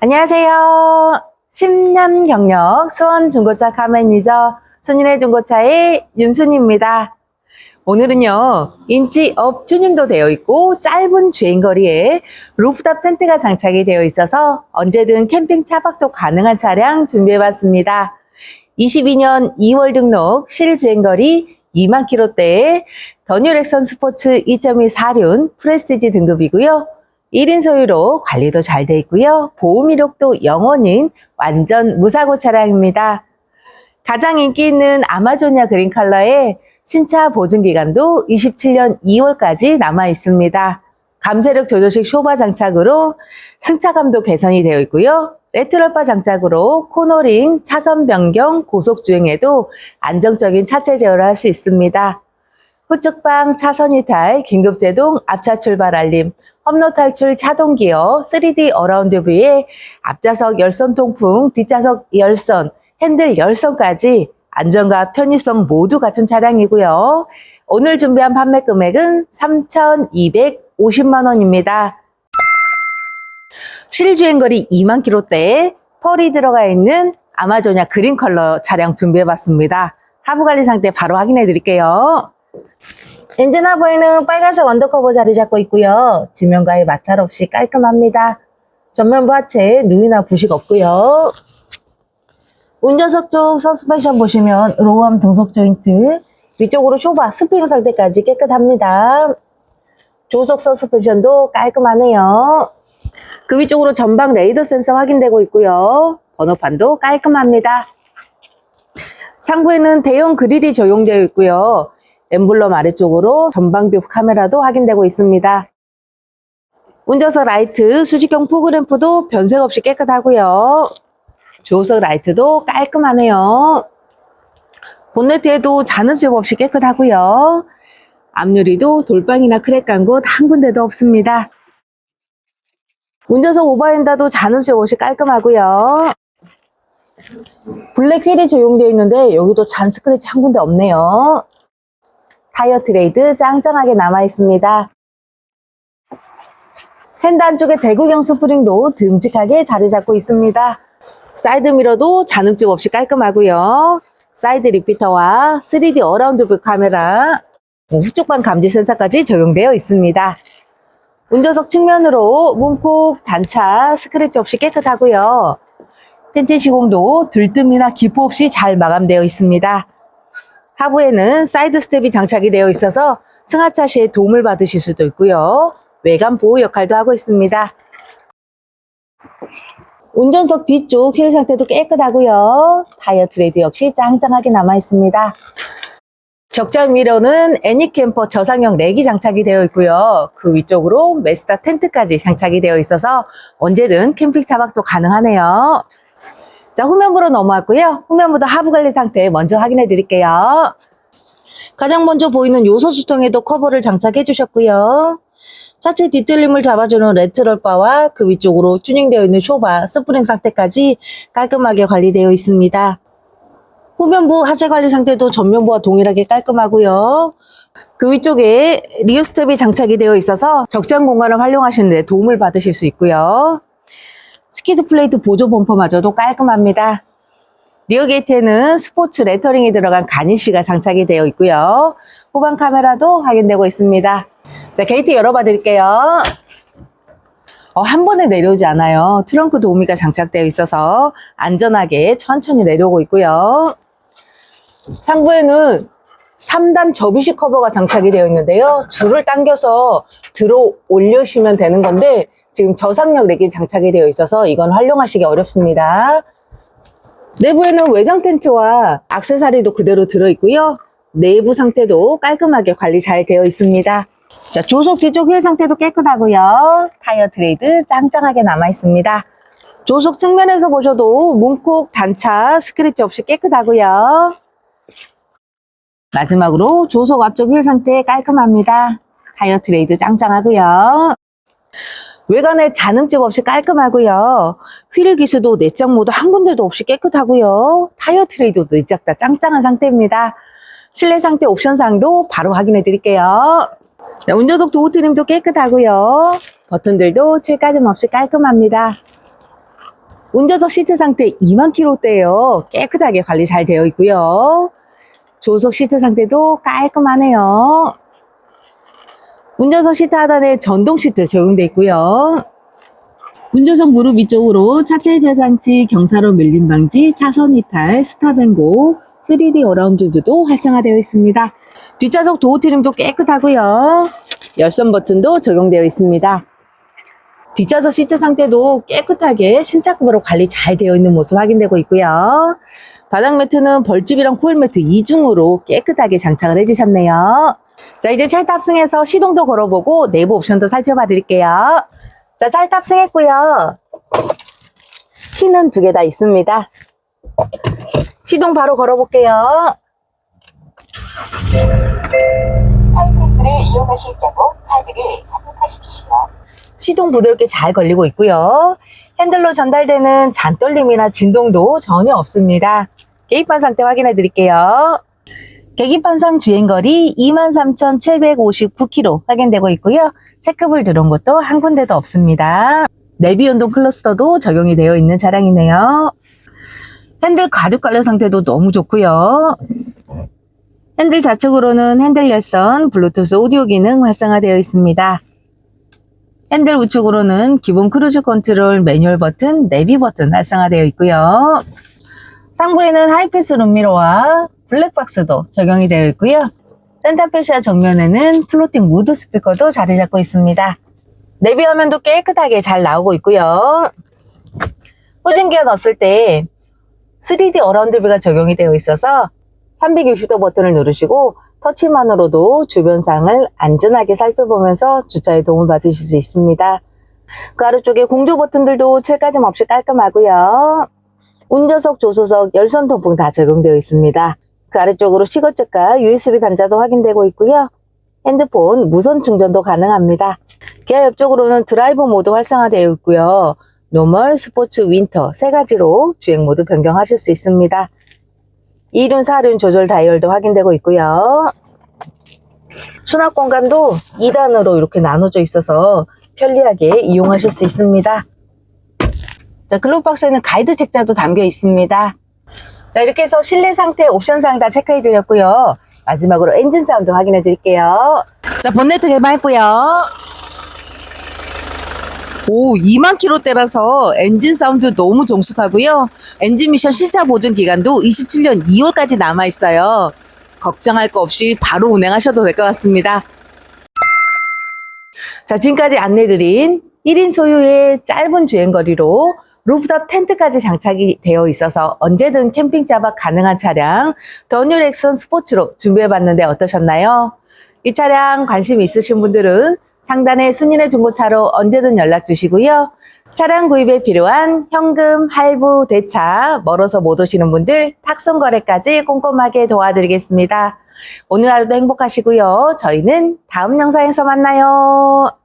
안녕하세요. 10년 경력 수원 중고차 카멘 유저 순인의 중고차의 윤순입니다. 오늘은요, 인치 업 튜닝도 되어 있고 짧은 주행거리에 루프탑 텐트가 장착이 되어 있어서 언제든 캠핑 차박도 가능한 차량 준비해봤습니다. 22년 2월 등록 실주행거리 2만 킬로대의 더뉴 렉선 스포츠 2.2 사륜 프레스티지 등급이고요. 1인 소유로 관리도 잘 돼 있고요. 보험 이력도 0원인 완전 무사고 차량입니다. 가장 인기 있는 아마존야 그린 컬러에 신차 보증 기간도 27년 2월까지 남아 있습니다. 감세력 조절식 쇼바 장착으로 승차감도 개선이 되어 있고요. 레트럴바 장착으로 코너링, 차선 변경, 고속 주행에도 안정적인 차체 제어를 할 수 있습니다. 후측방 차선 이탈, 긴급 제동, 앞차 출발 알림, 험로 탈출 차동 기어, 3D 어라운드 뷰에 앞좌석 열선 통풍, 뒷좌석 열선, 핸들 열선까지 안전과 편의성 모두 갖춘 차량이고요. 오늘 준비한 판매 금액은 3,250만 원입니다. 실주행 거리 2만 킬로대에 펄이 들어가 있는 아마존야 그린 컬러 차량 준비해봤습니다. 하부 관리 상태 바로 확인해 드릴게요. 엔진 하부에는 빨간색 언더커버 자리 잡고 있고요. 지면과의 마찰 없이 깔끔합니다. 전면부 하체에 누이나 부식 없고요. 운전석 쪽 서스펜션 보시면 로우암 등속 조인트, 위쪽으로 쇼바, 스프링 상태까지 깨끗합니다. 조속 서스펜션도 깔끔하네요. 그 위쪽으로 전방 레이더 센서 확인되고 있고요. 번호판도 깔끔합니다. 상부에는 대형 그릴이 적용되어 있고요. 엠블럼 아래쪽으로 전방뷰 카메라도 확인되고 있습니다. 운전석 라이트, 수직형 포그램프도 변색 없이 깨끗하고요. 조석 라이트도 깔끔하네요. 본네트에도 잔음죄 없이 깨끗하고요. 앞유리도 돌방이나 크랙 간 곳 한 군데도 없습니다. 운전석 오버핸다도 잔음죄 없이 깔끔하고요. 블랙 휠이 적용되어 있는데 여기도 잔 스크래치 한 군데 없네요. 타이어 트레이드 짱짱하게 남아 있습니다. 핸드 안쪽에 대구경 스프링도 듬직하게 자리 잡고 있습니다. 사이드 미러도 잔음집 없이 깔끔하고요. 사이드 리피터와 3D 어라운드 뷰 카메라, 후쪽방 감지 센서까지 적용되어 있습니다. 운전석 측면으로 문콕, 단차, 스크래치 없이 깨끗하고요. 텐트 시공도 들뜸이나 기포 없이 잘 마감되어 있습니다. 하부에는 사이드 스텝이 장착이 되어 있어서 승하차 시에 도움을 받으실 수도 있고요. 외관 보호 역할도 하고 있습니다. 운전석 뒤쪽 휠 상태도 깨끗하고요. 타이어 트레이드 역시 짱짱하게 남아 있습니다. 적장 미러는 애니캠퍼 저상형 렉이 장착이 되어 있고요. 그 위쪽으로 메스타 텐트까지 장착이 되어 있어서 언제든 캠핑 차박도 가능하네요. 자, 후면부로 넘어왔고요. 후면부도 하부 관리 상태 먼저 확인해 드릴게요. 가장 먼저 보이는 요소 수통에도 커버를 장착해 주셨고요. 차체 뒤틀림을 잡아주는 레트럴 바와 그 위쪽으로 튜닝되어 있는 쇼바, 스프링 상태까지 깔끔하게 관리되어 있습니다. 후면부 하체 관리 상태도 전면부와 동일하게 깔끔하고요. 그 위쪽에 리어 스텝이 장착이 되어 있어서 적장 공간을 활용하시는 데 도움을 받으실 수 있고요. 스키드 플레이트 보조 범퍼마저도 깔끔합니다. 리어 게이트에는 스포츠 레터링이 들어간 가니쉬가 장착이 되어 있고요. 후방 카메라도 확인되고 있습니다. 자, 게이트 열어봐 드릴게요. 어, 한 번에 내려오지 않아요. 트렁크 도우미가 장착되어 있어서 안전하게 천천히 내려오고 있고요. 상부에는 3단 접이식 커버가 장착이 되어 있는데요. 줄을 당겨서 들어 올려주시면 되는 건데 지금 저상력 렉이 장착이 되어 있어서 이건 활용하시기 어렵습니다. 내부에는 외장 텐트와 악세사리도 그대로 들어있고요. 내부 상태도 깔끔하게 관리 잘 되어 있습니다. 자, 조속 뒤쪽 휠 상태도 깨끗하고요. 타이어 트레이드 짱짱하게 남아 있습니다. 조속 측면에서 보셔도 문콕, 단차, 스크래치 없이 깨끗하고요. 마지막으로 조속 앞쪽 휠 상태 깔끔합니다. 타이어 트레이드 짱짱하고요. 외관에 잔음집 없이 깔끔하고요. 휠 기수도 내장 모드 한 군데도 없이 깨끗하고요. 타이어 트레이드도 내장 다 짱짱한 상태입니다. 실내 상태 옵션 사항도 바로 확인해 드릴게요. 네, 운전석 도어 트림도 깨끗하고요. 버튼들도 칠까짐 없이 깔끔합니다. 운전석 시트 상태 2만 킬로대예요. 깨끗하게 관리 잘 되어 있고요. 조석 시트 상태도 깔끔하네요. 운전석 시트 하단에 전동 시트 적용되어 있고요. 운전석 무릎 위쪽으로 차체 저장치, 경사로 밀림 방지, 차선 이탈, 스탑앤고, 3D 어라운드 뷰도 활성화되어 있습니다. 뒷좌석 도어 트림도 깨끗하고요. 열선 버튼도 적용되어 있습니다. 뒷좌석 시트 상태도 깨끗하게 신차급으로 관리 잘 되어 있는 모습 확인되고 있고요. 바닥 매트는 벌집이랑 코일 매트 이중으로 깨끗하게 장착을 해주셨네요. 자, 이제 차 탑승해서 시동도 걸어보고 내부 옵션도 살펴봐 드릴게요. 자, 차 탑승했고요. 키는 두 개 다 있습니다. 시동 바로 걸어볼게요. 하이패스를 이용하실 경우 카드를 삽입하십시오. 시동 부드럽게 잘 걸리고 있고요. 핸들로 전달되는 잔떨림이나 진동도 전혀 없습니다. 계기판 상태 확인해 드릴게요. 계기판상 주행거리 23,759km 확인되고 있고요. 체크불 들어온 것도 한 군데도 없습니다. 내비 연동 클러스터도 적용이 되어 있는 차량이네요. 핸들 가죽 관련 상태도 너무 좋고요. 핸들 좌측으로는 핸들 열선, 블루투스 오디오 기능 활성화되어 있습니다. 핸들 우측으로는 기본 크루즈 컨트롤 매뉴얼 버튼, 내비 버튼 활성화되어 있고요. 상부에는 하이패스 룸미러와 블랙박스도 적용이 되어 있고요. 센터페시아 정면에는 플로팅 무드 스피커도 자리 잡고 있습니다. 내비 화면도 깨끗하게 잘 나오고 있고요. 후진기어 넣었을 때 3D 어라운드 뷰가 적용이 되어 있어서 360도 버튼을 누르시고 터치만으로도 주변 상을 안전하게 살펴보면서 주차에 도움을 받으실 수 있습니다. 그 아래쪽에 공조 버튼들도 칠까짐 없이 깔끔하고요. 운전석, 조수석, 열선 통풍 다 적용되어 있습니다. 그 아래쪽으로 시거잭과 USB 단자도 확인되고 있고요. 핸드폰 무선 충전도 가능합니다. 기아 옆쪽으로는 드라이브 모드 활성화되어 있고요. 노멀, 스포츠, 윈터 세 가지로 주행 모드 변경하실 수 있습니다. 2륜, 4륜 조절 다이얼도 확인되고 있고요. 수납 공간도 2단으로 이렇게 나눠져 있어서 편리하게 이용하실 수 있습니다. 자, 글로박스에는 가이드 책자도 담겨 있습니다. 자, 이렇게 해서 실내 상태 옵션상 다 체크해 드렸고요. 마지막으로 엔진 사운드 확인해 드릴게요. 자, 본네트 개방했고요. 오, 2만 킬로대라서 엔진 사운드 너무 정숙하고요. 엔진 미션 시사 보증 기간도 27년 2월까지 남아 있어요. 걱정할 거 없이 바로 운행하셔도 될 것 같습니다. 자, 지금까지 안내드린 1인 소유의 짧은 주행거리로 루프탑 텐트까지 장착이 되어 있어서 언제든 캠핑 자박 가능한 차량 더뉴 렉선 스포츠로 준비해봤는데 어떠셨나요? 이 차량 관심 있으신 분들은 상단에 순인의 중고차로 언제든 연락 주시고요. 차량 구입에 필요한 현금, 할부, 대차, 멀어서 못 오시는 분들 탁송 거래까지 꼼꼼하게 도와드리겠습니다. 오늘 하루도 행복하시고요. 저희는 다음 영상에서 만나요.